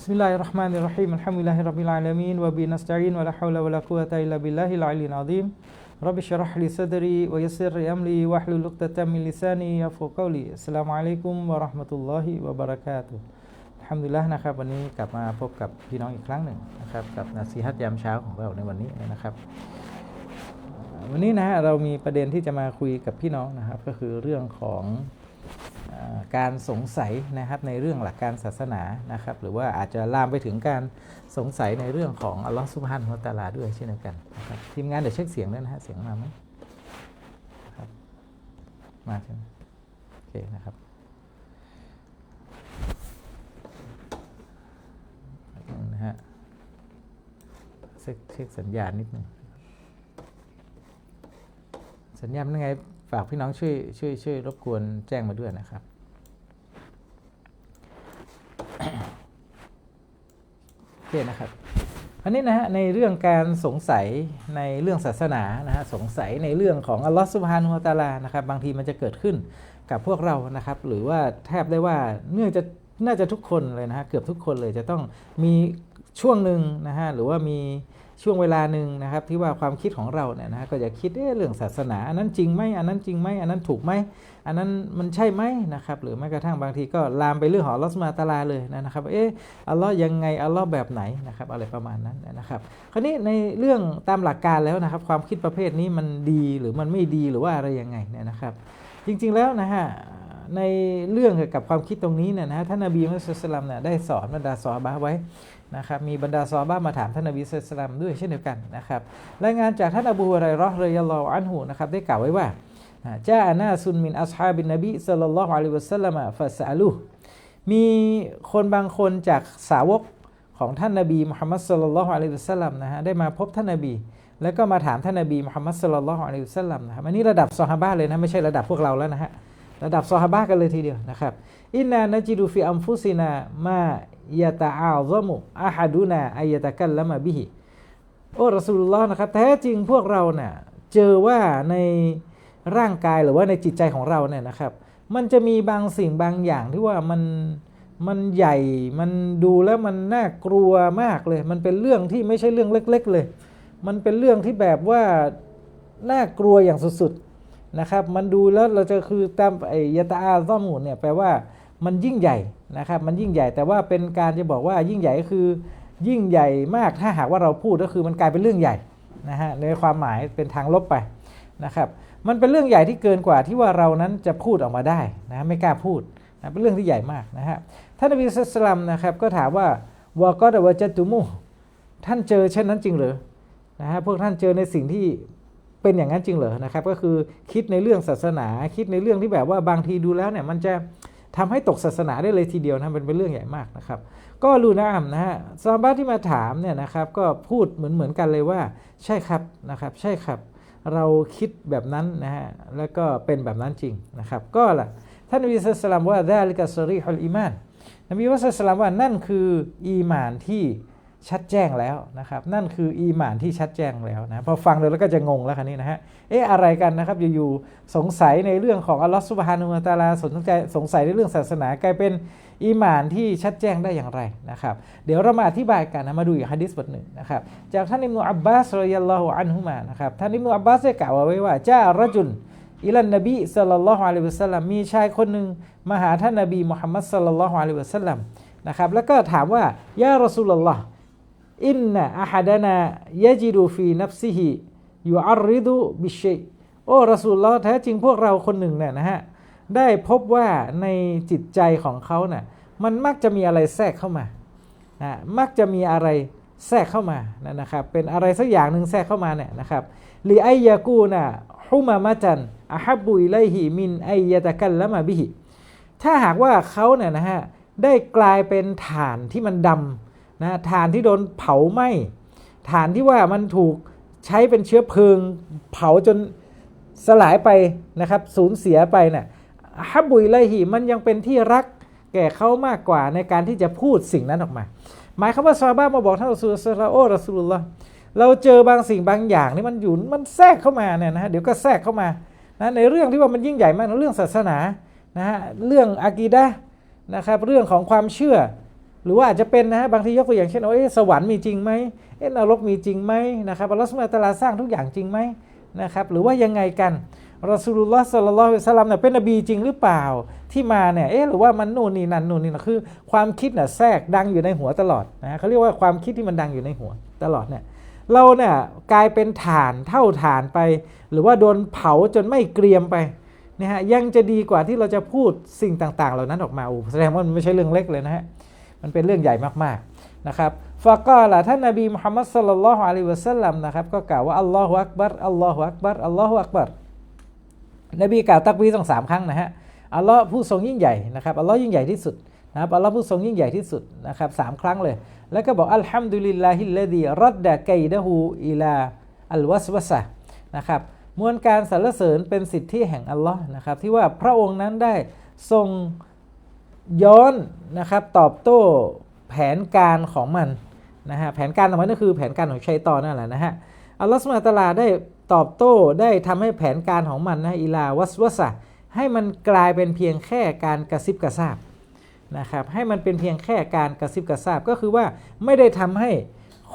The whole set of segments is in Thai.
بسم الله الرحمن الرحيم الحمد لله رب العالمين وبه نستعين ولا حول ولا قوة إلا بالله العلي العظيم رب اشرح لي صدري ويسر لي أمري واحلل عقدة من لساني يفقهوا قولي السلام عليكم ورحمة الله وبركاته ทำดุลิลละนะครับ วันนี้กลับมาพบกับพี่น้องอีกครั้งหนึ่งนะครับกับนาซีฮัตยามเช้าของเราในวันนี้นะครับ วันนี้นะฮะเรามีประเด็นที่จะมาคุยกับพี่น้องนะครับ ก็คือเรื่องของอา การสงสัยนะครับในเรื่องหลักการศาสนานะครับ หรือว่าอาจจะลามไปถึงการสงสัยในเรื่องของอัลลอฮฺสุบฮานะฮูวะตะอาลาด้วยเช่นเดียวกันนะครับทีมงานเดี๋ยวเช็คเสียงด้วยนะฮะเสียงมาไหมครับมาใช่ไหมโอเคนะครับนะฮะเช็คสัญญาณนิดหนึงสัญญาณเป็นยังไงฝากพี่น้องช่วยช่วยช่วยรบกวนแจ้งมาด้วยนะครับ โอเคนะครับอันนี้นะฮะในเรื่องการสงสัยในเรื่องศาสนานะฮะสงสัยในเรื่องของอัลลอฮฺสุบฮานุฮะตาลานะครับบางทีมันจะเกิดขึ้นกับพวกเรานะครับ หรือว่าแทบได้ว่าเนื่องจะน่าจะทุกคนเลยนะฮะเกือบทุกคนเลยจะต้องมีช่วงหนึ่งนะฮะหรือว่ามี ช่วงเวลาหนึ่งนะครับที่ว่าความคิดของเราเนี่ยนะฮะก็จะคิดเเรื่องศาสนา อันนั้นจริงไหมอันนั้นจริงไหมอันนั้นถูกไหมอันนั้นมันใช่ไหมนะครับหรือแม้กระทั่งบางทีก็ลามไปเรื่องของอัลอสุบฮาตาลาเลยนะครับเอ๊ะอัลลอฮ์ยังไงอัลลอฮ์แบบไหนนะครับอะไรประมาณนั้นนะครับคราวนี้ในเรื่องตามหลักการแล้วนะครับ ความคิดประเภทนี้มันดีหรือมันไม่ดีหรือว่าอะไรยังไงเนี่ยนะครับ จริงๆแล้วนะฮะ ในเรื่องเกี่ยวกับความคิดตรงนี้เนี่ยนะฮะท่านนบีมุฮัมมัดสุลตัมเนี่ยได้สอนบรรดาซอฮาไว้นะครับมีบรรดาซอฮาบะห์มาถามท่านนบีสุลตัมด้วยเช่นเดียวกันนะครับรายงานจากท่านอบูฮุไรราะห์รยลลออันหูนะครับได้กล่าวไว้ว่าจ้าอานาซุนมินอัศฮาบินนบีสัลลัลลอฮุอะลัยฮิวะสัลลัมฟะสะลูมีคนบางคนจากสาวกของท่านนบีมุฮัมมัดสัลลัลลอฮุอะลัยฮิวะสัลลัมนะฮะได้มาพบท่านนบี แล้วก็มาถามท่านนบีมุฮัมมัดสุลลัลลอฮุอะลัยฮิวะสัลลัมนะครับอันนี้ระดับซอฮาบะเลยนะไม่ใช่ระดับพวกเราแล้วนะฮะ ระดับซอฮาบะกันเลยทีเดียวนะครับอินนานจิดูฟิอัมฟุซินามายะตะอาซมุอะฮัดุนาอายะตะกัลละมะบิฮิโอ้รอสูลุลลอฮ์นะครับแท้จริงพวกเราเนี่ยเจอว่าในร่างกายหรือว่าในจิตใจของเราเนี่ยนะครับ มันจะมีบางสิ่งบางอย่างที่ว่ามันมันใหญ่มันดูแล้วมันน่ากลัวมากเลย มันเป็นเรื่องที่ไม่ใช่เรื่องเล็ก ๆ เลย มันเป็นเรื่องที่แบบว่าน่ากลัวอย่างสุดๆ นะครับ มันดูแล้วเราจะคือตามไอยะตาอาซ่อมูนเนี่ยแปลว่ามันยิ่งใหญ่นะครับ มันยิ่งใหญ่แต่ว่าเป็นการจะบอกว่ายิ่งใหญ่ก็คือ ยิ่งใหญ่มากถ้าหากว่าเราพูดก็คือมันกลายเป็นเรื่องใหญ่นะฮะในความหมายเป็นทางลบไปนะครับ มันเป็นเรื่องใหญ่ที่เกินกว่าที่ว่าเรานั้นจะพูดออกมาได้นะไม่กล้าพูดนะเป็นเรื่องที่ใหญ่มากนะฮะท่านนบีสุลต่านนะครับก็ถามว่าวากอดวะจตุมูท่านเจอเช่นนั้นจริงหรือนะฮะพวกท่านเจอในสิ่งที่ เป็นอย่างนั้นจริงเหรอนะครับก็คือคิดในเรื่องศาสนา คิดในเรื่องที่แบบว่าบางทีดูแล้วเนี่ยมันจะทำให้ตกศาสนาได้เลยทีเดียวนะเป็นเป็นเรื่องใหญ่มากนะครับ ก็รูนะอัมนะฮะซาบะที่มาถามเนี่ยนะครับก็พูดเหมือนเหมือนกันเลยว่าใช่ครับนะครับใช่ครับ เราคิดแบบนั้นนะฮะแล้วก็เป็นแบบนั้นจริงนะครับก็ล่ะท่านนบีสุลานว่าดาลิกัสรีฮุลอีมานนบีมุสลิมว่านั่นคืออีมานที่ ชัดแจ้งแล้วนะครับนั่นคืออีหมานที่ชัดแจ้งแล้วนะพอฟังเลยแล้วก็จะงงแล้วคันนี้นะฮะเอ๊ะอะไรกันนะครับอยู่ๆสงสัยในเรื่องของอัลลอฮฺสุบฮานุวะตาลาสนใจสงสัยในเรื่องศาสนากลายเป็นอีหมานที่ชัดแจ้งได้อย่างไรนะครับเดี๋ยวเรามาอธิบายกันนะมาดูอีกฮะดิษบทหนึ่งนะครับจากท่านอิมนุอับบาสรอยัลลอฮุอันฮุมานะครับท่านอิมนุอับบาสได้กล่าวไว้ว่าจ้ารจุนอิลันนบีสัลลัลลอฮุอะลัยฮิวะสัลลัมมีชายคนหนึ่งมาหาท่านนบีมุฮัมมัดสัลลัลลอฮุอะลัยฮิวะสัลลัมนะครับแล้วก็ถามว่ายารอซูลลอฮ์ อินนะอะฮัดานายะจิดูฟีนัฟซิฮิยูอัรริดุบิเชโอ้รอสูลลอแท้จริงพวกเราคนหนึ่งเนี่ยนะฮะได้พบว่าในจิตใจของเขาเน่ยมันมักจะมีอะไรแทรกเข้ามานะมักจะมีอะไรแทรกเข้ามานะนะครับเป็นอะไรสักอย่างหนึ่งแทรกเข้ามาเนี่ยนะครับลีไอยากูนะฮุมามะจันอะฮับบุอิไลฮิมินไอยะตะกัลละมาบิฮิถ้าหากว่าเขาเนี่ยนะฮะได้กลายเป็นฐานที่มันดำ นะฐานที่โดนเผาไหม้ฐานที่ว่ามันถูกใช้เป็นเชื้อเพลิง เผาจนสลายไปนะครับสูญเสียไปเนี่ยฮับบุยไลฮีมันยังเป็นที่รักแก่เขามากกว่าในการที่จะพูดสิ่งนั้นออกมา หมายคำว่าซาบ้ามาบอกท่านรอสูลซาลาโอรอสูลุลลอฮ์เราเจอบางสิ่งบางอย่างนี่มันอยู่มันแทรกเข้ามาเนี่ยนะเดี๋ยวก็แทรกเข้ามานะในเรื่องที่ว่ามันยิ่งใหญ่มากเรื่องศาสนานะฮะเรื่องอากีดะนะครับเรื่องของความเชื่อ หรือว่าอาจจะเป็นนะฮะบางทียกตัวอย่างเช่นว่าเอ๊ะสวรรค์มีจริงไหมเอ๊ะนรกมีจริงไหมนะครับอัลลอฮฺสุบฮาตาลาสร้างทุกอย่างจริงไหมนะครับหรือว่ายังไงกันรอสูลุลลอฮ์สัลลัลลอฮุอะลัยสลลัมเนี่ยเป็นนบีจริงหรือเปล่าที่มาเนี่ยเอ๊ะหรือว่ามันนู่นนี่นั่นนู่นนี่นะคือ ความคิดน่ะแทรกดังอยู่ในหัวตลอดนะเขาเรียกว่าความคิดที่มันดังอยู่ในหัวตลอดเนี่ยเราเนี่ยกลายเป็นฐานเท่าฐานไป หรือว่าโดนเผาจนไม่เกรียมไปนะฮะยังจะดีกว่าที่เราจะพูดสิ่งต่าง ๆ เหล่านั้นออกมาโอ้แสดงว่ามันไม่ใช่เรื่องเล็กเลยนะฮะ มันเป็นเรื่องใหญ่มากๆนะครับฟะกอละท่านนบีมุฮัมมัดสัลลัลลอฮุอะลัยฮิวะสัลลัมนะครับก็กล่าวว่าอัลลอฮฺอักบัรอัลลอฮฺอักบัรอัลลอฮฺอักบัรนบีกล่าวตักบีรต้องสามครั้งนะฮะอัลลอฮ์ผู้ทรงยิ่งใหญ่นะครับอัลลอฮ์ยิ่งใหญ่ที่สุดนะครับอัลลอฮ์ผู้ทรงยิ่งใหญ่ที่สุดนะครับสามครั้งเลย แล้วก็บอกอัลฮัมดุลิลลาฮิลลดีรัดดะไกดะฮูอิลาอัลวัสวะซะนะครับมวลการสรรเสริญเป็นสิทธิแห่งอัลลอฮ์นะครับที่ว่าพระองค์นั้นได้ทรง ย้อนนะครับตอบโต้แผนการของมันนะฮะแผนการของมันก็คือแผนการของชัยตอนนั่นแหละนะฮะอัลลอฮ์สุบฮาตาลาได้ตอบโต้ได้ทำให้แผนการของมันนะอิลาวัสวะซะให้มันกลายเป็นเพียงแค่การกระซิบกระซาบนะครับให้มันเป็นเพียงแค่การกระซิบกระซาบก็คือว่าไม่ได้ทำให้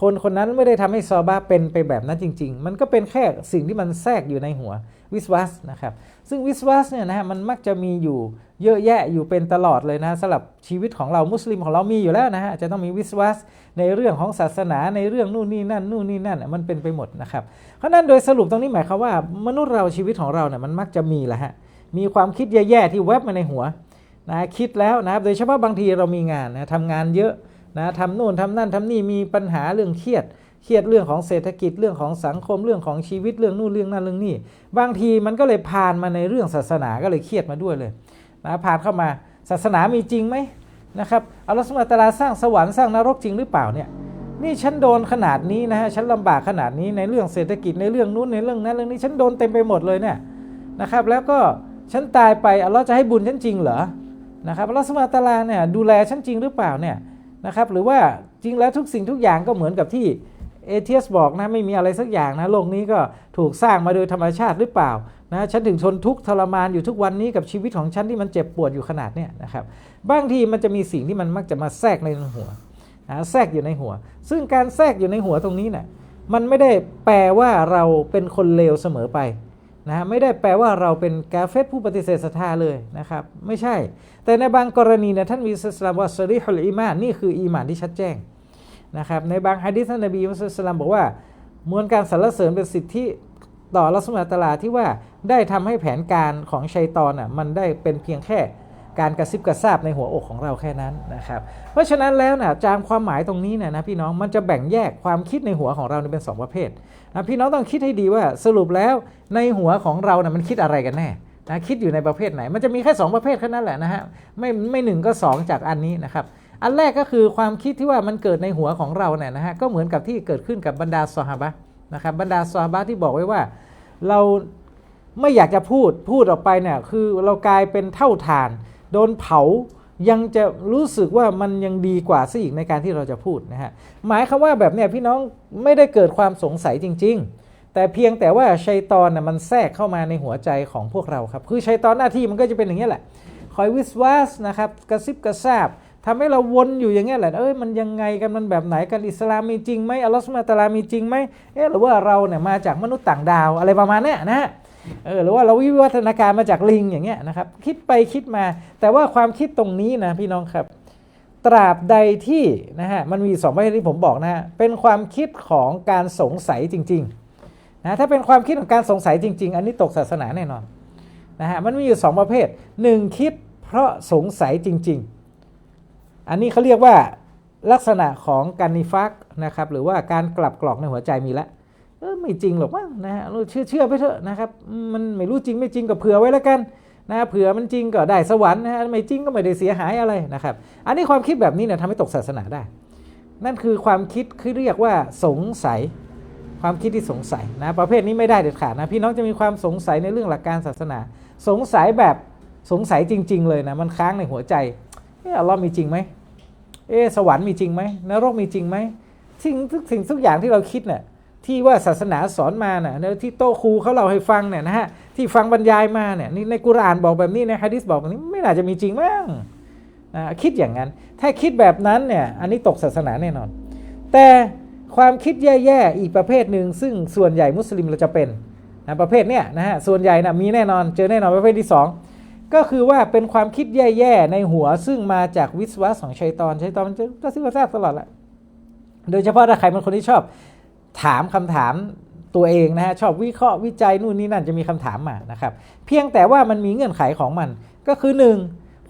คนคนนั้นไม่ได้ทำให้ซอบาเป็นไปแบบนั้นจริง ๆ มันก็เป็นแค่สิ่งที่มันแทรกอยู่ในหัววิสวัสนะครับ ซึ่งวิสวัสเนี่ยนะฮะมันมักจะมีอยู่เยอะแยะอยู่เป็นตลอดเลยนะสำหรับชีวิตของเรามุสลิมของเรามีอยู่แล้วนะฮะจะต้องมีวิสวัสในเรื่องของศาสนาในเรื่องนู่นนี่นั่นนู่นนี่นั่นมันเป็นไปหมดนะครับเพราะนั้นโดยสรุปตรงนี้หมายความว่ามนุษย์เราชีวิตของเราเนี่ยมันมักจะมีแหละฮะมีความคิดแย่ๆที่แวบมาในหัวนะคิดแล้วนะครับโดยเฉพาะบางทีเรามีงานนะทำงานเยอะนะทำโน่นทำนั่นทำนี่มีปัญหาเรื่องเครียด เครียดเรื่องของเศรษฐกิจเรื่องของสังคมเรื่องของชีวิตเรื่องนู่นเรื่องนั่นเรื่องนี้บางทีมันก็เลยผ่านมาในเรื่องศาสนาก็เลยเครียดมาด้วยเลยนะผ่านเข้ามาศาสนามีจริงไหมนะครับอัลลอฮฺสุบฮาตาลาสร้างสวรรค์สร้างนรกจริงหรือเปล่าเนี่ยนี่ฉันโดนขนาดนี้นะฮะฉันลำบากขนาดนี้ในเรื่องเศรษฐกิจในเรื่องนู้นในเรื่องนั้นเรื่องนี้ฉันโดนเต็มไปหมดเลยเนี่ยนะครับแล้วก็ฉันตายไปอัลลอฮ์จะให้บุญฉันจริงเหรอนะครับอัลลอฮฺสุบฮาตาลาเนี่ยดูแลฉันจริงหรือเปล่าเนี่ยนะครับหรือว่าจริงแล้วทุกสิ่งทุกอย่างก็เหมือนกับที่ เอเทียสบอกนะไม่มีอะไรสักอย่างนะโลกนี้ก็ถูกสร้างมาโดยธรรมชาติหรือเปล่านะฉันถึงทนทุกข์ทรมานอยู่ทุกวันนี้กับชีวิตของฉันที่มันเจ็บปวดอยู่ขนาดเนี้ยนะครับบางทีมันจะมีสิ่งที่มันมักจะมาแทรกในหัวนะแทรกอยู่ในหัว ซึ่งการแทรกอยู่ในหัวตรงนี้เนี่ยมันไม่ได้แปลว่าเราเป็นคนเลวเสมอไปนะไม่ได้แปลว่าเราเป็นกาเฟตผู้ปฏิเสธศรัทธาเลยนะครับ ไม่ใช่ แต่ในบางกรณีเนี่ยท่านมีสลาว่าสริฮุลอีมานนี่คืออีมานที่ชัดแจ้ง นะครับในบางฮะดิษนบีมุสลิมบอกว่ามวลการสรรเสริญเป็นสิทธิต่อรัสมาตลาที่ว่าได้ทำให้แผนการของชัยตอนอะมันได้เป็นเพียงแค่การกระซิบกระซาบในหัวอกของเราแค่นั้นนะครับ เพราะฉะนั้นแล้วนะจามความหมายตรงนี้เนี่ยนะพี่น้องมันจะแบ่งแยกความคิดในหัวของเราเป็นสองประเภทนะพี่น้องต้องคิดให้ดีว่าสรุปแล้วในหัวของเราน่ะมันคิดอะไรกันแน่นะคิดอยู่ในประเภทไหน มันจะมีแค่ 2 ประเภทแค่นั้นแหละนะฮะไม่ไม่หนึ่งก็ 2 จากอันนี้นะครับ อันแรกก็คือความคิดที่ว่ามันเกิดในหัวของเราเนี่ยนะฮะก็เหมือนกับที่เกิดขึ้นกับบรรดาซอฮาบะนะครับบรรดาซอฮาบะที่บอกไว้ว่า เราไม่อยากจะพูดพูดออกไปเนี่ยคือเรากลายเป็นเท่าฐาน โดนเผายังจะรู้สึกว่ามันยังดีกว่าซะอีกในการที่เราจะพูดนะฮะหมายคือว่าแบบเนี้ยพี่น้องไม่ได้เกิดความสงสัยจริง ๆ แต่เพียงแต่ว่าชัยตอนน่ะมันแทรกเข้ามาในหัวใจของพวกเราครับคือชัยตอนหน้าที่มันก็จะเป็นอย่างนี้แหละคอยวิสวาสนะครับกระซิบกระซาบ ทำให้เราวนอยู่อย่างเงี้ยแหละเอ้ยมันยังไงกันมันแบบไหนกันอิสลามมีจริงไหมอัลลอฮฺสุบฮาตาลามีจริงไหมเอ๊ะหรือว่าเราเนี่ยมาจากมนุษย์ต่างดาวอะไรประมาณเนี้ยนะฮะเออหรือว่าเราวิวัฒนาการมาจากลิงอย่างเงี้ยนะครับ คิดไปคิดมา แต่ว่าความคิดตรงนี้นะพี่น้องครับ ตราบใดที่นะฮะมันมีสองประเภทที่ผมบอกนะฮะเป็นความคิดของการสงสัยจริงๆนะถ้าเป็นความคิดของการสงสัยจริง ๆ อันนี้ตกศาสนาแน่นอนนะฮะมันมีอยู่สองประเภทหนึ่งคิดเพราะสงสัยจริง ๆ อันนี้เขาเรียกว่าลักษณะของการนิฟักนะครับหรือว่าการกลับกรอกในหัวใจมีแล้วเออไม่จริงหรอกมั้งนะฮะเราเชื่อเชื่อไปเถอะนะครับมันไม่รู้จริงไม่จริงก็เผื่อไว้แล้วกันนะเผื่อมันจริงก็ได้สวรรค์นะฮะไม่จริงก็ไม่ได้เสียหายอะไรนะครับ อันนี้ความคิดแบบนี้เนี่ยทำให้ตกศาสนาได้ นั่นคือความคิดคือเรียกว่าสงสัย ความคิดที่สงสัยนะประเภทนี้ไม่ได้เด็ดขาดนะพี่น้องจะมีความสงสัยในเรื่องหลักการศาสนา สงสัยแบบสงสัยจริง ๆ เลยนะมันค้างในหัวใจเอออัลลอฮ์มีจริงไหม เออสวรรค์มีจริงไหมนรกมีจริงไหมสิ่งทุกสิ่งทุกอย่างที่เราคิดเนี่ยที่ว่าศาสนาสอนมาน่ะที่โตครูเขาเล่าให้ฟังเนี่ยนะฮะที่ฟังบรรยายมาเนี่ยนี่ในกุรานบอกแบบนี้ในฮะดิษบอกแบบนี้ไม่น่าจะมีจริงมั้งอ่าคิดอย่างนั้น ถ้าคิดแบบนั้นเนี่ยอันนี้ตกศาสนาแน่นอน แต่ความคิดแย่ๆอีกประเภทหนึ่งซึ่งส่วนใหญ่มุสลิมเราจะเป็นนะประเภทเนี้ยนะฮะส่วนใหญ่นะมีแน่นอนเจอแน่นอนประเภทที่สอง ก็คือว่าเป็นความคิดแย่ๆ ในหัวซึ่งมาจากวิศวะของชัยตอนชัยตอนมันจะก็ซิวซาตลอดแหละโดยเฉพาะถ้าใครเป็นคนที่ชอบถามคำถามตัวเองนะฮะชอบวิเคราะห์วิจัยนู่นนี่นั่นจะมีคำถามมานะครับ เพียงแต่ว่ามันมีเงื่อนไขของมัน ก็คือหนึ่ง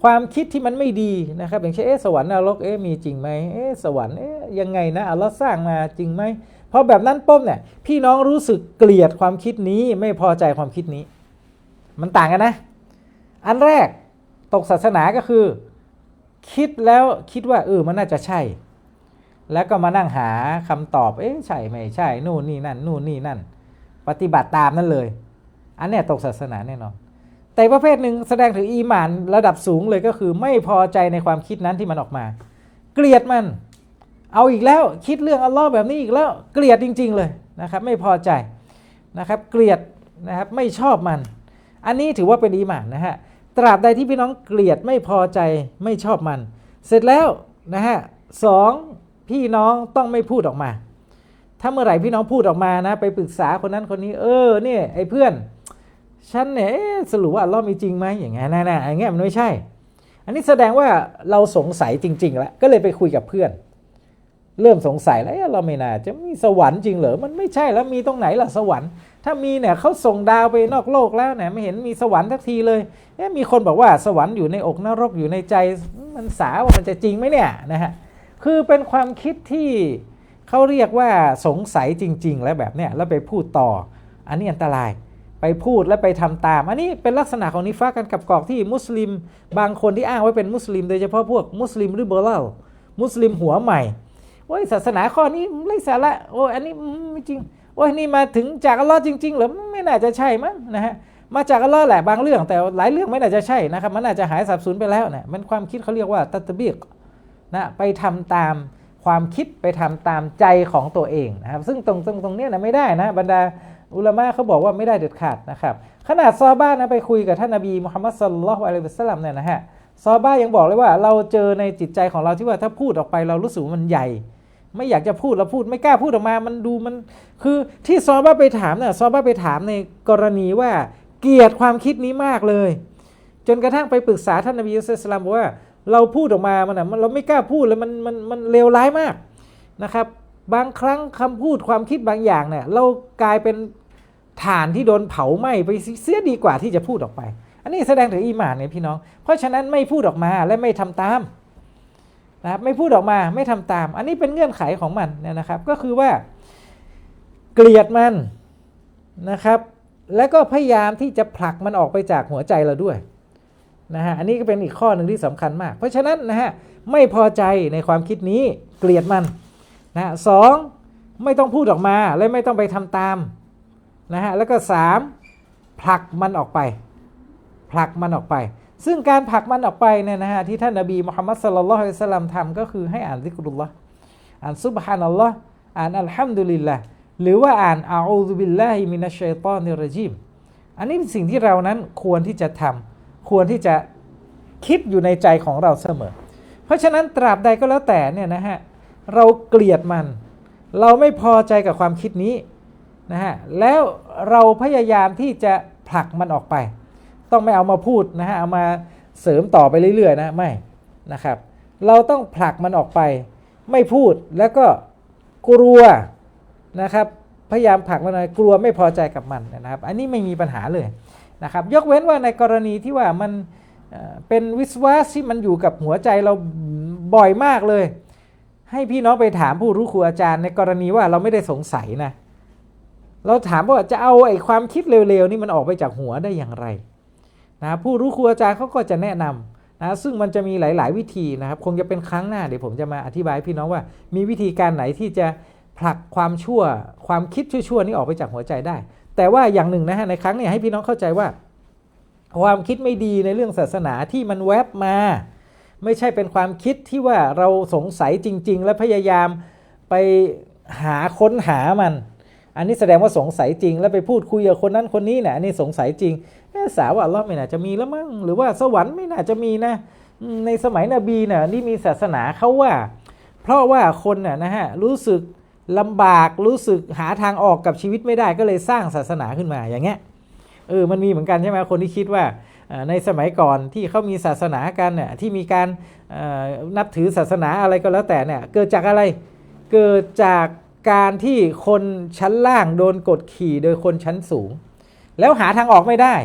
ความคิดที่มันไม่ดีนะครับ อย่างเช่นเอ๊ะสวรรค์นรกเอ๊ะมีจริงไหมเอ๊ะสวรรค์เอ๊ะยังไงนะอัลลอฮ์สร้างมาจริงไหมพอแบบนั้นปุ๊บเนี่ยพี่น้องรู้สึกเกลียดความคิดนี้ไม่พอใจความคิดนี้ มันต่างกันนะ อันแรกตกศาสนาก็คือ คิดแล้วคิดว่าเออมันน่าจะใช่ แล้วก็มานั่งหาคำตอบเอ๊ะใช่ไม่ใช่ นู่นนี่นั่น นู่นนี่นั่น ปฏิบัติตามนั่นเลย อันเนี้ยตกศาสนาแน่นอน แต่ประเภทหนึ่งแสดงถึงอีหมานระดับสูงเลยก็คือ ไม่พอใจในความคิดนั้นที่มันออกมา เกลียดมัน เอาอีกแล้วคิดเรื่องอัลลอฮ์แบบนี้อีกแล้วเกลียดจริง ๆ เลยนะครับ ไม่พอใจนะครับ เกลียดนะครับไม่ชอบมัน อันนี้ถือว่าเป็นอีหมานนะฮะตราบใดที่พี่น้องเกลียดไม่พอใจไม่ชอบมัน เสร็จแล้วนะฮะสองพี่น้องต้องไม่พูดออกมา ถ้าเมื่อไหร่พี่น้องพูดออกมานะ ไปปรึกษาคนนั้นคนนี้ เออเนี่ยไอ้เพื่อนฉันเนี่ยสรุปว่าลลอมีจริงไหมอย่างเงี้ยนะนะอย่างเงี้ยมันไม่ใช่ อันนี้แสดงว่าเราสงสัยจริงๆแล้วก็เลยไปคุยกับเพื่อน เริ่มสงสัยแล้วเราไม่น่าจะมีสวรรค์จริงเหรอ มันไม่ใช่แล้วมีตรงไหนล่ะสวรรค์ ถ้ามีเนี่ยเขาส่งดาวไปนอกโลกแล้วเนี่ยไม่เห็นมีสวรรค์สักทีเลยเอ๊ะมีคนบอกว่าสวรรค์อยู่ในอกนรกอยู่ในใจมันสาว่ามันจะจริงไหมเนี่ยนะฮะคือเป็นความคิดที่เขาเรียกว่าสงสัยจริง ๆ แล้วแบบเนี้ยแล้วไปพูดต่อ อันนี้อันตรายไปพูดและไปทำตาม อันนี้เป็นลักษณะของนิฟ้ากันกับกอกที่มุสลิม บางคนที่อ้างว่าเป็นมุสลิม โดยเฉพาะพวกมุสลิมหรือเบอร์เลมุสลิมหัวใหม่ โอ้ยศาสนาข้อนี้ไร้สาระโอ้ยอันนี้ไม่จริงโอ้ยนี่มาถึงจากอัลลอฮ์จริงๆหรือไม่น่าจะใช่มั้งนะฮะมาจากอัลลอฮ์แหละบางเรื่อง แต่หลายเรื่องไม่น่าจะใช่นะครับมันอาจจะหายสับสนไปแล้วนะมันความคิดเขาเรียกว่าตัตบิกนะไปทำตามความคิดไปทำตามใจของตัวเองนะครับ ซึ่งตรงตรงตรงเนี้ยนะไม่ได้นะบรรดาอุลามะเขาบอกว่าไม่ได้เด็ดขาดนะครับขนาดซอบ้านะไปคุยกับท่านนบีมุฮัมมัดสัลลัลอฮุอะลัยฮิวะสัลลัมเนี่ยนะฮะซอบ้ายังบอกเลยว่าเราเจอในจิตใจของเราที่ว่าถ้าพูดออกไปเรารู้สึกมันใหญ่ ไม่อยากจะพูดเราพูดไม่กล้าพูดออกมา มันดูมัน คือที่ซอบ้าไปถามเนี่ยซอบ้าไปถามในกรณีว่าเกลียดความคิดนี้มากเลย จนกระทั่งไปปรึกษาท่านนบีมุฮัมมัดสัลลัลลอฮุอะลัยฮิวะสัลลัมบอกว่า เราพูดออกมามันอะเราไม่กล้าพูดเลยมันมันมันเลวร้ายมากนะครับ บางครั้งคำพูดความคิดบางอย่างเนี่ยเรากลายเป็นฐานที่โดนเผาไหม้ไปเสียดีกว่าที่จะพูดออกไป อันนี้แสดงถึงอีหมานเนี่ยพี่น้อง เพราะฉะนั้นไม่พูดออกมาและไม่ทำตาม นะครับไม่พูดออกมาไม่ทำตาม อันนี้เป็นเงื่อนไขของมันเนี่ยนะครับ ก็คือว่า เกลียดมันนะครับ แล้วก็พยายามที่จะผลักมันออกไปจากหัวใจเราด้วยนะฮะอันนี้ก็เป็นอีกข้อหนึ่งที่สำคัญมาก เพราะฉะนั้นนะฮะไม่พอใจในความคิดนี้เกลียดมันนะฮะสองไม่ต้องพูดออกมาและไม่ต้องไปทำตามนะฮะแล้วก็สามผลักมันออกไป ผลักมันออกไป ซึ่งการผลักมันออกไปเนี่ยนะฮะที่ท่านนบีมุฮัมมัดสัลลัลลอฮุอะลัยฮิวะสัลลัมทำก็คือให้อ่านซิกรุลลอฮ์อ่านซุบฮานัลลอฮ์อ่านอัลฮัมดุลิลละหรือว่าอ่านอาอูซุบิลลาฮิมินัชชัยฏอนิรรจีมอันนี้เป็นสิ่งที่เรานั้นควรที่จะทำควรที่จะคิดอยู่ในใจของเราเสมอ เพราะฉะนั้นตราบใดก็แล้วแต่เนี่ยนะฮะเราเกลียดมัน เราไม่พอใจกับความคิดนี้นะฮะแล้วเราพยายามที่จะผลักมันออกไป ต้องไม่เอามาพูดนะฮะเอามาเสริมต่อไปเรื่อยๆนะไม่นะครับ เราต้องผลักมันออกไป ไม่พูดแล้วก็กลัวนะครับพยายามผลักมันออกกลัวไม่พอใจกับมันนะครับ อันนี้ไม่มีปัญหาเลยนะครับ ยกเว้นว่าในกรณีที่ว่ามันเป็นวิสวาสที่มันอยู่กับหัวใจเราบ่อยมากเลย ให้พี่น้องไปถามผู้รู้ครูอาจารย์ ในกรณีว่าเราไม่ได้สงสัยนะเราถามว่าจะเอาไอ้ความคิดเร็วๆนี่มันออกไปจากหัวได้อย่างไร นะผู้รู้ครูอาจารย์เขาก็จะแนะนำนะซึ่งมันจะมีหลาย ๆ วิธีนะครับคงจะเป็นครั้งหน้าเดี๋ยวผมจะมาอธิบายพี่น้องว่า มีวิธีการไหนที่จะผลักความชั่ว ความคิดชั่วๆนี่ออกไปจากหัวใจได้ แต่ว่าอย่างหนึ่งนะฮะในครั้งนี้ให้พี่น้องเข้าใจว่า ความคิดไม่ดีในเรื่องศาสนาที่มันแวบมา ไม่ใช่เป็นความคิดที่ว่าเราสงสัยจริง ๆ และพยายามไปหาค้นหามัน อันนี้แสดงว่าสงสัยจริง แล้วไปพูดคุยกับคนนั้นคนนี้เนี่ยอันนี้สงสัยจริง สาวอัลลอฮ์ไม่น่าจะมีแล้วมั้งหรือว่าสวรรค์ไม่น่าจะมีนะ ในสมัยนบีเนี่ยนี่มีศาสนาเขาว่า เพราะว่าคนน่ะนะฮะรู้สึกลำบากรู้สึกหาทางออกกับชีวิตไม่ได้ก็เลยสร้างศาสนาขึ้นมาอย่างเงี้ยเออมันมีเหมือนกันใช่ไหมคนที่คิดว่าในสมัยก่อนที่เขามีศาสนากันเนี่ยที่มีการนับถือศาสนาอะไรก็แล้วแต่เนี่ยเกิดจากอะไรเกิดจากการที่คนชั้นล่างโดนกดขี่โดยคนชั้นสูง แล้วหาทางออกไม่ได้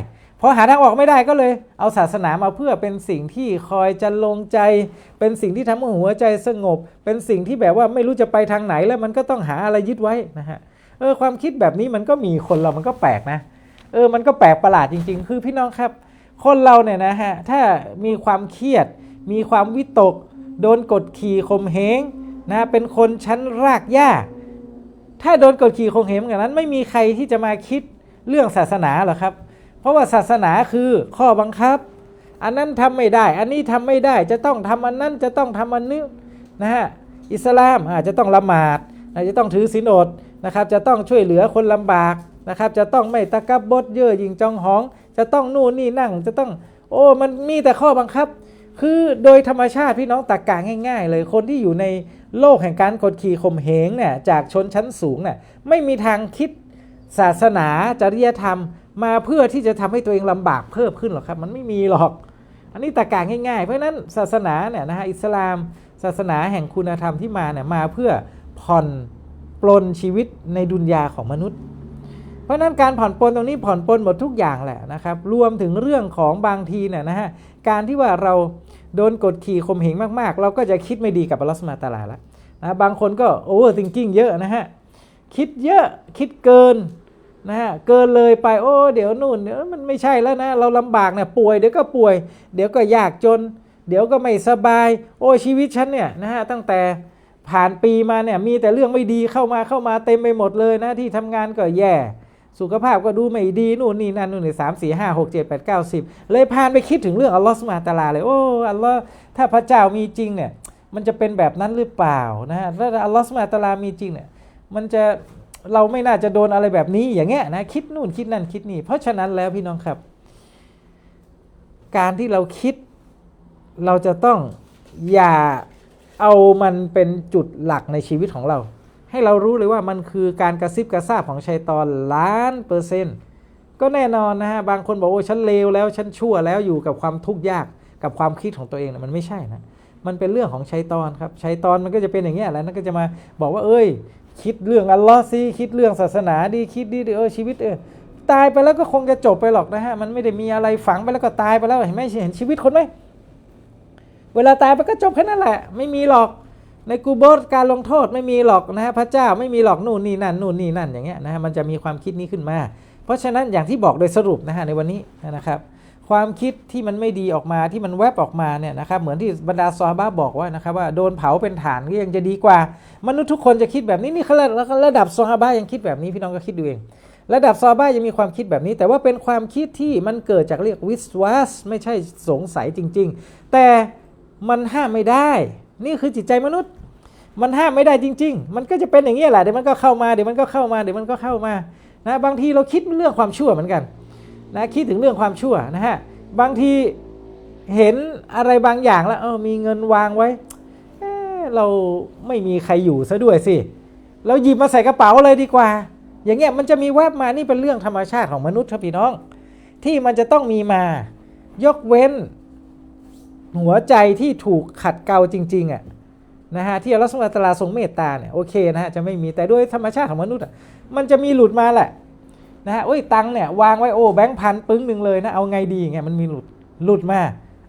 พอหาทางออกไม่ได้ก็เลย เอาศาสนามาเพื่อเป็นสิ่งที่คอยจะลงใจ เป็นสิ่งที่ทำให้หัวใจสงบ เป็นสิ่งที่แบบว่าไม่รู้จะไปทางไหนแล้วมันก็ต้องหาอะไรยึดไว้นะฮะเออความคิดแบบนี้มันก็มีคนเรามันก็แปลกนะเออมันก็แปลกประหลาดจริง ๆ คือพี่น้องครับ คนเราเนี่ยนะฮะถ้ามีความเครียด มีความวิตก โดนกดขี่ข่มเหงนะเป็นคนชั้นรากหญ้าถ้าโดนกดขี่ข่มเหงอย่างนั้น ไม่มีใครที่จะมาคิดเรื่องศาสนาหรอกครับ เพราะว่าศาสนาคือข้อบังคับ อันนั้นทำไม่ได้ อันนี้ทำไม่ได้จะต้องทำอันนั้นจะต้องทำอันนี้นะฮะอิสลามอาจจะต้องละหมาดอาจจะต้องถือศีลอดนะครับ จะต้องช่วยเหลือคนลำบากนะครับ จะต้องไม่ตะกับบดเย่อหยิงจองหอง จะต้องนู่นนี่นั่ง จะต้อง โอ้มันมีแต่ข้อบังคับ คือโดยธรรมชาติพี่น้องตากกาง่าย ๆ เลยคนที่อยู่ในโลกแห่งการกดขี่ข่มเหงเนี่ยจากชนชั้นสูงเนี่ยไม่มีทางคิดศาสนาจริยธรรม มาเพื่อที่จะทำให้ตัวเองลำบากเพิ่มขึ้นหรอกครับ มันไม่มีหรอก อันนี้ตากาง่าย ๆ เพราะนั้นศาสนาเนี่ยนะฮะอิสลาม ศาสนาแห่งคุณธรรมที่มาเนี่ยมาเพื่อผ่อนปลนชีวิตในดุนยาของมนุษย์ เพราะนั้นการผ่อนปลนตรงนี้ผ่อนปลนหมดทุกอย่างแหละนะครับ รวมถึงเรื่องของบางทีเนี่ยนะฮะการที่ว่าเราโดนกดขี่ข่มเหงมากๆ เราก็จะคิดไม่ดีกับอัลลอฮฺสุบฮาตาลาล้วนะบางคนก็โอเวอร์ทิงกิ้งเยอะนะฮะคิดเยอะคิดเกิน นะฮะเกินเลยไปโอ้เดี๋ยวนู่นเดี๋ยวมันไม่ใช่แล้วนะเราลำบากเนี่ยป่วยเดี๋ยวก็ป่วย เดี๋ยวก็ยากจน เดี๋ยวก็ไม่สบาย โอ้ชีวิตฉันเนี่ยนะฮะตั้งแต่ผ่านปีมาเนี่ยมีแต่เรื่องไม่ดีเข้ามาเข้ามาเต็มไปหมดเลยนะที่ทำงานก็แย่ สุขภาพก็ดูไม่ดีนู่นนี่นั่นนู่นนี่สามสี่ห้าหกเจ็ดแปดเก้าสิบเลยพานไปคิดถึงเรื่องอัลลอฮฺสุบฮานะฮูวะตาลาเลยโอ้อัลลอฮ์ถ้าพระเจ้ามีจริงเนี่ยมันจะเป็นแบบนั้นหรือเปล่านะฮะถ้าอัลลอฮฺสุบฮานะฮูวะตาลามีจริงเนี่ยมันจะ เราไม่น่าจะโดนอะไรแบบนี้อย่างเงี้ยนะคิดนู่นคิดนั่นคิดนี่ เพราะฉะนั้นแล้วพี่น้องครับ การที่เราคิดเราจะต้องอย่าเอามันเป็นจุดหลักในชีวิตของเรา ให้เรารู้เลยว่ามันคือการกระซิบกระซาบของชัยตอนล้านเปอร์เซ็นต์ก็แน่นอนนะฮะบางคนบอกโอ้ฉันเลวแล้วฉันชั่วแล้วอยู่กับความทุกข์ยากกับความคิดของตัวเองนะมันไม่ใช่นะมันเป็นเรื่องของชัยตอนครับชัยตอนมันก็จะเป็นอย่างเงี้ยแหล้วนั่นก็จะมาบอกว่าเอ้ย คิดเรื่องอัลลอฮ์สิคิดเรื่องศาสนาดีคิดดีเออชีวิตเออตายไปแล้วก็คงจะจบไปหรอกนะฮะมันไม่ได้มีอะไรฝังไปแล้วก็ตายไปแล้วเห็นไหมเห็นชีวิตคนไหมเวลาตายไปก็จบแค่นั้นแหละ ไม่มีหรอกในกูโบสการลงโทษไม่มีหรอกนะฮะพระเจ้าไม่มีหรอกนู่นนี่นั่นนู่นนี่นั่นอย่างเงี้ยนะฮะมันจะมีความคิดนี้ขึ้นมา เพราะฉะนั้นอย่างที่บอกโดยสรุปนะฮะในวันนี้นะครับ ความคิดที่มันไม่ดีออกมาที่มันแวบออกมาเนี่ยนะครับเหมือนที่บรรดาซอฮาบะบอกว่านะครับว่าโดนเผาเป็นฐานก็ยังจะดีกว่า มนุษย์ทุกคนจะคิดแบบนี้นี่เขาระระดับซอฮาบะห์ยังคิดแบบนี้พี่น้องก็คิดดูเอง ระดับซอฮาบะห์ยังมีความคิดแบบนี้ แต่ว่าเป็นความคิดที่มันเกิดจากเรียกวิสวาสไม่ใช่สงสัยจริง ๆ แต่มันห้ามไม่ได้ นี่คือจิตใจมนุษย์ มันห้ามไม่ได้จริง ๆ มันก็จะเป็นอย่างนี้แหละเดี๋ยวมันก็เข้ามาเดี๋ยวมันก็เข้ามาเดี๋ยวมันก็เข้ามานะบางทีเราคิดเรื่องความชั่วเหมือนกัน นะคิดถึงเรื่องความชั่วนะฮะบางทีเห็นอะไรบางอย่างแล้วเออมีเงินวางไว้เเราไม่มีใครอยู่ซะด้วยสิเราหยิบมาใส่กระเป๋าเลยดีกว่า อย่างเงี้ยมันจะมีแวบมานี่เป็นเรื่องธรรมชาติของมนุษย์ครับพี่น้อง ที่มันจะต้องมีมา ยกเว้น หัวใจที่ถูกขัดเกลาจริงๆอะนะฮะที่อัลลอฮฺสุลตาราทรงเมตตาเนี่ยโอเคนะฮะจะไม่มีแต่ด้วยธรรมชาติของมนุษย์มันจะมีหลุดมาแหละ นะฮะโอ้ยตังเนี่ยวางไว้โอ้แบงค์พันปึ้งหนึ่งเลยนะเอาไงดีอย่างเงี้ยมันมีหลุดหลุดมา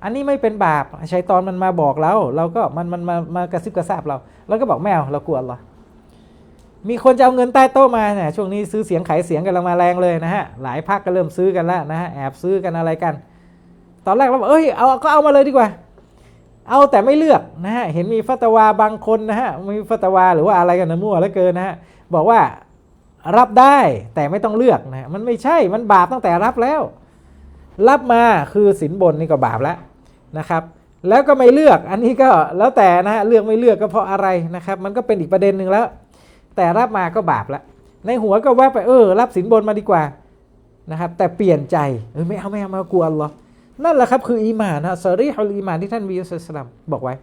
อันนี้ไม่เป็นบาปชัยตอนมันมาบอกเราเราก็มันมันมามากระซิบกระซาบเราเราก็บอกแมวเรากลัวอัลลอมีคนจะเอาเงินใต้โต๊ะมาเนี่ยช่วงนี้ซื้อเสียงขายเสียงกันมาแรงเลยนะฮะหลายพักก็เริ่มซื้อกันแล้วนะฮะแอบซื้อกันอะไรกัน ตอนแรกเราบอกเอ้ยเอาก็เอามาเลยดีกว่า เอาแต่ไม่เลือกนะฮะเห็นมีฟัตวาบางคนนะฮะมีฟัตวาหรือว่าอะไรกันนะมั่วแล้วเกินนะฮะบอกว่า รับได้แต่ไม่ต้องเลือกนะมันไม่ใช่มันบาปตั้งแต่รับแล้ว รับมาคือสินบนนี่ก็บาปแล้วนะครับ แล้วก็ไม่เลือกอันนี้ก็แล้วแต่นะฮะเลือกไม่เลือกก็เพราะอะไรนะครับ มันก็เป็นอีกประเด็นหนึ่งแล้ว แต่รับมาก็บาปแล้วในหัวก็แวบไปเออ รับสินบนมาดีกว่านะครับ แต่เปลี่ยนใจเออไม่เอาไม่เอามากลัวอัลลอฮ์นั่นแหละครับคืออีหมานนะซอรี่ฮุลอีหมานที่ท่านมีอุสลามบอกไว้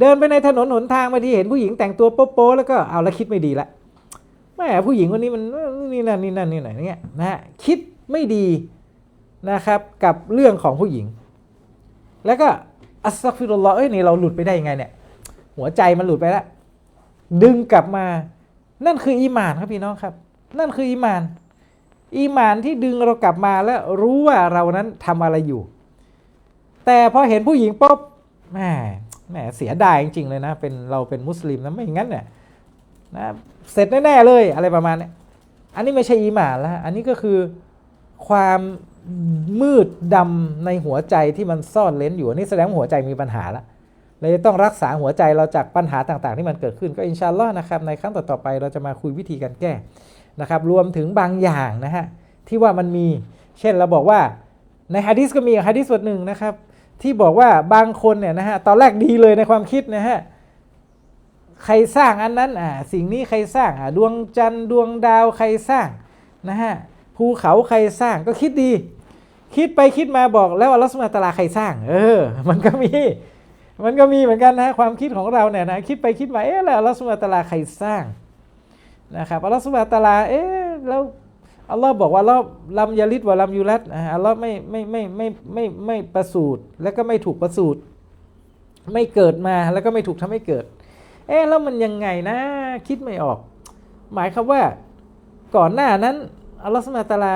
เดินไปในถนนหนทางบาที่เห็นผู้หญิงแต่งตัวโป๊ะๆแล้วก็เอาแล้วคิดไม่ดีละ แม่ผู้หญิงคนนี้มันนี่นั่นนี่นั่นนี่ไหนเนี่ยนะฮะคิดไม่ดีนะครับกับเรื่องของผู้หญิง แล้วก็อัสซักฟิรุลลอฮ์เอ้ยนี่เราหลุดไปได้ยังไงเนี่ย หัวใจมันหลุดไปแล้ว ดึงกลับมา นั่นคืออีหมานครับพี่น้องครับ นั่นคืออีหมาน อีหมานที่ดึงเรากลับมาแล้วรู้ว่าเรานั้นทำอะไรอยู่ แต่พอเห็นผู้หญิงปุ๊บแหมแหมเสียดายจริงๆเลยนะ เป็นเราเป็นมุสลิมนะไม่งั้นเนี่ยนะ เสร็จแน่ๆเลยอะไรประมาณนี้อันนี้ไม่ใช่อีหมานแล้วอันนี้ก็คือความมืดดำในหัวใจที่มันซ่อนเลนอยู่อันนี้แสดงว่าหัวใจมีปัญหาแล้วเราจะต้องรักษาหัวใจเราจากปัญหาต่างๆ ที่มันเกิดขึ้นก็อินชาอัลลอฮ์นะครับในครั้งต่อๆไปเราจะมาคุยวิธีการแก้นะครับ รวมถึงบางอย่างนะฮะที่ว่ามันมี เช่นเราบอกว่าในฮะดิษก็มีฮะดิษบทหนึ่งนะครับ ที่บอกว่าบางคนเนี่ยนะฮะตอนแรกดีเลยในความคิดนะฮะ ใครสร้างอันนั้นอ่าสิ่งนี้ใครสร้างอ่าดวงจันทร์ดวงดาวใครสร้างนะฮะภูเขาใครสร้างก็คิดดี คิดไปคิดมาบอกแล้วอัลลอฮฺสุบฮานตะอาลาใครสร้าง เออ มันก็มี มันก็มีเหมือนกันนะความคิดของเราเนี่ยนะคิดไปคิดมาเอ๊ะแล้วอัลลอฮฺสุบฮานตะอาลาใครสร้างนะครับอัลลอฮฺสุบฮานตะอาลาเอ๊ะแล้วอัลลอฮ์บอกว่าอัลลอฮ์ลำยาลิดวะลำยูรัดอ่าอัลลอฮ์ไม่ไม่ไม่ไม่ไม่ไม่ประสูติแล้วก็ไม่ถูกประสูติไม่เกิดมาแล้วก็ไม่ถูกทำให้เกิด เอ๊แล้วมันยังไงนะคิดไม่ออก หมายความว่าก่อนหน้านั้นอัลลอฮฺสุบฮาตาลา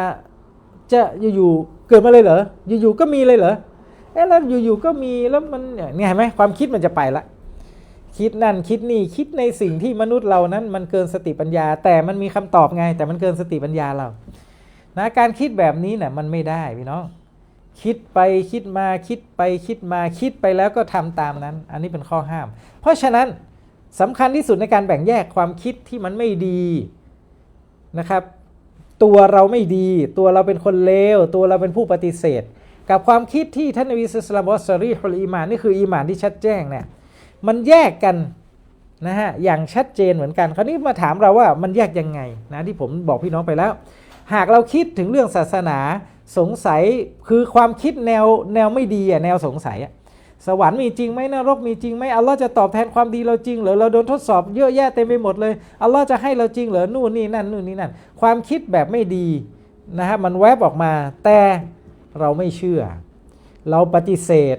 จะอยู่ๆเกิดมาเลยเหรออยู่ๆก็มีเลยเหรอเอ๊แล้วอยู่ๆก็มีแล้วมันเนี่ยเห็นไหมความคิดมันจะไปละคิดนั่นคิดนี่คิดในสิ่งที่มนุษย์เรานั้น มันเกินสติปัญญา แต่มันมีคำตอบไง แต่มันเกินสติปัญญาเรานะการคิดแบบนี้เนี่ยมันไม่ได้พี่น้องคิดไปคิดมาคิดไปคิดมาคิดไปแล้วก็ทำตามนั้น อันนี้เป็นข้อห้าม เพราะฉะนั้น สำคัญที่สุดในการแบ่งแยกความคิดที่มันไม่ดีนะครับ ตัวเราไม่ดี ตัวเราเป็นคนเลวตัวเราเป็นผู้ปฏิเสธ กับความคิดที่ท่านนบีสุลานบอกว่าสรีฮุลอีมานนี่คืออีมานที่ชัดแจ้งเนี่ยมันแยกกันนะฮะอย่างชัดเจนเหมือนกันคราวนี้มาถามเราว่ามันแยกยังไงนะที่ผมบอกพี่น้องไปแล้ว หากเราคิดถึงเรื่องศาสนาสงสัยคือความคิดแนวแนวไม่ดีอะแนวสงสัยอะ สวรรค์มีจริงไหมนรกมีจริงไหมอัลลอฮ์จะตอบแทนความดีเราจริงเหรือเราโดนทดสอบเยอะแยะเต็มไปหมดเลยอัลลอฮ์จะให้เราจริงเหรอนู่นนี่นั่นนู่นนี่นั่นความคิดแบบไม่ดีนะฮะมันแวบออกมา แต่เราไม่เชื่อ เราปฏิเสธ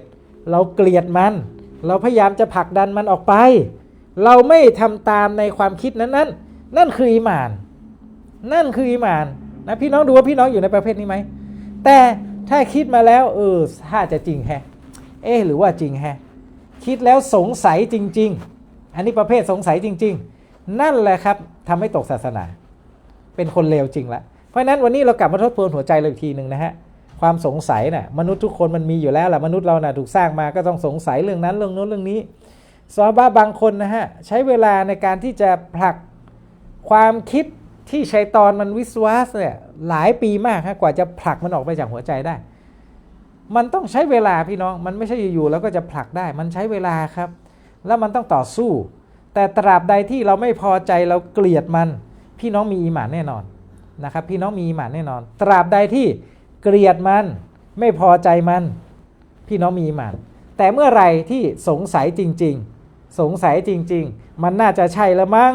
เราเกลียดมัน เราพยายามจะผลักดันมันออกไป เราไม่ทำตามในความคิดนั้นนั้นนั่นคืออีมาน นั่นคืออีมานนะพี่น้องดูว่าพี่น้องอยู่ในประเภทนี้ไหมแต่ถ้าคิดมาแล้วเออถ้าจะจริงแฮะ เอ๊หรือว่าจริงแฮะคิดแล้วสงสัยจริง ๆ อันนี้ประเภทสงสัยจริง ๆ นั่นแหละครับทำให้ตกศาสนา เป็นคนเลวจริงละเพราะฉะนั้นวันนี้เรากลับมาทบทวนหัวใจเราอีกทีหนึ่งนะฮะความสงสัยนะ่ะมนุษย์ทุกคนมันมีอยู่แล้วแหละมนุษย์เรานะ่ะถูกสร้างมาก็ต้องสงสัยเรื่องนั้นเรื่องโน้นเรื่องนี้ซอบ้าบางคนนะฮะใช้เวลาในการที่จะผลักความคิดที่ชัยตอนมันวิสวาสเนี่ยหลายปีมากฮะกว่าจะผลักมันออกไปจากหัวใจได้ มันต้องใช้เวลาพี่น้อง มันไม่ใช่อยู่ๆแล้วก็จะผลักได้ มันใช้เวลาครับ แล้วมันต้องต่อสู้ แต่ตราบใดที่เราไม่พอใจเราเกลียดมัน พี่น้องมีอีหมานแน่นอนนะครับ พี่น้องมีอีหมานแน่นอน ตราบใดที่เกลียดมัน ไม่พอใจมัน พี่น้องมีอีหมาน แต่เมื่อไรที่สงสัยจริง ๆ สงสัยจริง ๆ มันน่าจะใช่ละมั้ง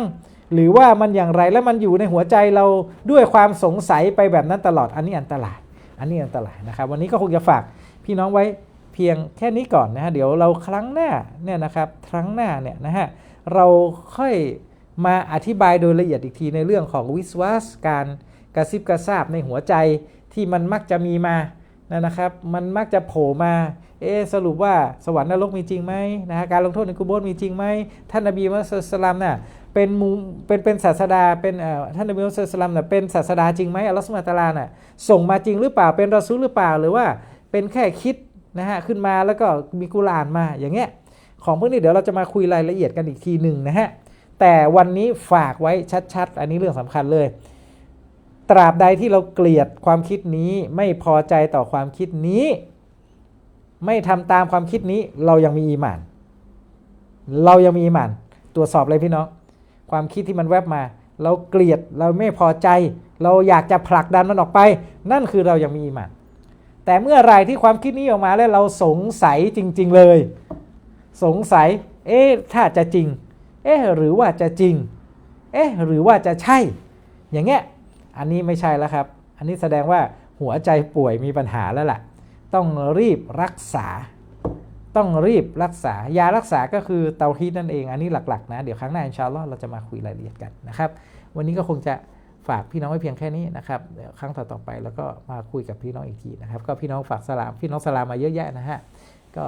หรือว่ามันอย่างไรแล้วมันอยู่ในหัวใจเราด้วยความสงสัยไปแบบนั้นตลอดอันนี้อันตราย อันนี้อันตรายนะครับ วันนี้ก็คงจะฝาก พี่น้องไว้เพียงแค่นี้ก่อนนะฮะเดี๋ยวเราครั้งหน้าเนี่ยนะครับครั้งหน้าเนี่ยนะฮะเราค่อยมาอธิบายโดยละเอียดอีกทีในเรื่องของวิสวาสการกระซิบกระซาบในหัวใจที่มันมักจะมีมานะครับ มันมักจะโผล่มา เอสรุปว่าสวรรค์นรกมีจริงไหมนะฮะการลงโทษในกุโบสมีจริงไหมท่านนบีมุฮัมมัดสลามน่ะเป็นมูเป็นเป็นศาสดาเป็นท่านนบีมุฮัมมัดสลามน่ะเป็นศาสดาจริงไหมอัลลอฮฺสุลตาราน่ะส่งมาจริงหรือเปล่าเป็นรอซูลหรือเปล่าหรือว่า เป็นแค่คิดนะฮะขึ้นมาแล้วก็มีกุรอานมาอย่างเงี้ยของพวกนี้เดี๋ยวเราจะมาคุยรายละเอียดกันอีกทีหนึ่งนะฮะแต่วันนี้ฝากไว้ชัดๆ อันนี้เรื่องสำคัญเลย ตราบใดที่เราเกลียดความคิดนี้ไม่พอใจต่อความคิดนี้ ไม่ทำตามความคิดนี้เรายังมีอีหมาน เรายังมีอีหมานตรวจสอบเลยพี่น้องความคิดที่มันแวบมา เราเกลียดเราไม่พอใจ เราอยากจะผลักดันมันออกไป นั่นคือเรายังมีอีหมาน แต่เมื่อไรที่ความคิดนี้ออกมาแล้วเราสงสัยจริง ๆเลย สงสัย เอ๊ะถ้าจะจริง เอ๊ะหรือว่าจะจริง เอ๊ะหรือว่าจะใช่ อย่างเงี้ยอันนี้ไม่ใช่แล้วครับ อันนี้แสดงว่าหัวใจป่วยมีปัญหาแล้วล่ะ ต้องรีบรักษา ต้องรีบรักษายารักษาก็คือเตาฮีดนั่นเอง อันนี้หลักๆนะ เดี๋ยวครั้งหน้าอินชาอัลลอฮ์เราจะมาคุยรายละเอียดกันนะครับ วันนี้ก็คงจะ ฝากพี่น้องไว้เพียงแค่นี้นะครับเดี๋ยวครั้งต่อๆไปแล้วก็มาคุยกับพี่น้องอีกทีนะครับ ก็พี่น้องฝากสลามพี่น้องสลามมาเยอะแยะนะฮะก็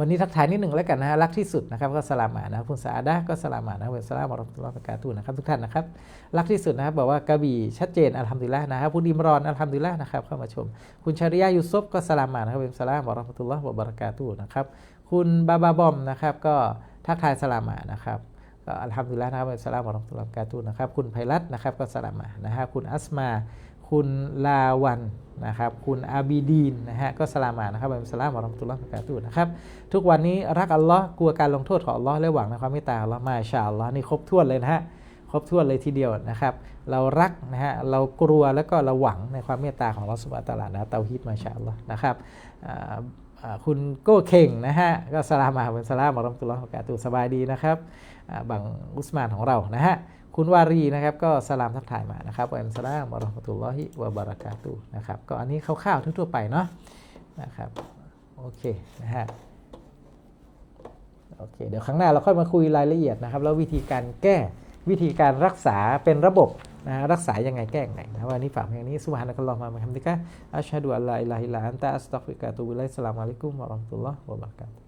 วันนี้ทักทายนิดหนึ่งแล้วกันนะฮะรักที่สุดนะครับก็สลามมานะคุณสาอาดะห์ก็สลามมานะเวสลามอัลลประกาตุฮ์นะครับทุกท่านนะครับรักที่สุดนะครับบอกว่ากระบี่ชัดเจนอัลฮัมดุลิลละนะครับคุณอิมรอนอัลฮัมดุลิลละนะครับเข้ามาชม คุณชาริยายูซุฟก็สลามมานะครับเวสลามอัลลอฮฺตุลลอฮฺวะบารักาตุฮ์นะครับคุณบาบาบอมนะครับก็ทักทายสลามมานะครับ อัลฮัมดุลิลละห์นะครับเวลสลามอลลอฮฺตุลลอฮฺวะบกาตุฮ์นะครับ คุณไพรัตน์นะครับก็สลามมานะฮะคุณอัสมา คุณลาวันนะครับ คุณอาบีดีนนะฮะก็สลามมานะครับอัลสลามอลลอฮฺตุลลอฮฺกาตุนะครับ ทุกวันนี้รักอัลลอฮ์กลัวการลงโทษของอัลลอฮ์และหวังในความเมตตาอัลลอฮ์มาชาอัลลอฮ์นี่ครบถ้วนเลยนะฮะครบถ้วนเลยทีเดียวนะครับ เรารักนะฮะเรากลัวแล้วก็เราหวังในความเมตตาของอัลลอฮ์สุบะตะอาลานะเตาฮิดมาชาอัลลอฮ์นะครับคุณโก้เข่งนะฮะก็สลามมาเป็นสลามอัลลอฮฺตุลลอฮฺกาตุสบายดีนะครับ บังอุสมานของเรานะฮะคุณวารีนะครับก็สลามทักทายมานะครับวันสลามอัลลอฮฺตุลลอฮิวะบารักาตุนะครับก็อันนี้คร่าวๆทั่วๆไปเนาะนะครับโอเคนะฮะโอเคเดี๋ยวครั้งหน้าเราค่อยมาคุยรายละเอียดนะครับ แล้ววิธีการแก้วิธีการรักษาเป็นระบบนะฮะรักษายังไงแก้ยังไงนะวันนี้ฝากเพียงนี้สุบฮานะกัลลอฮุมะมิฮัมดิกะอัชฮะดุอัลลาอิลาฮิลลัลลอฮ์อันตะอัสตัฆฟิกะตูบุอิลัยฮิสสลามุอะลัยกุมวะราะห์มะตุลลอฮ์วะบะเราะกาตุ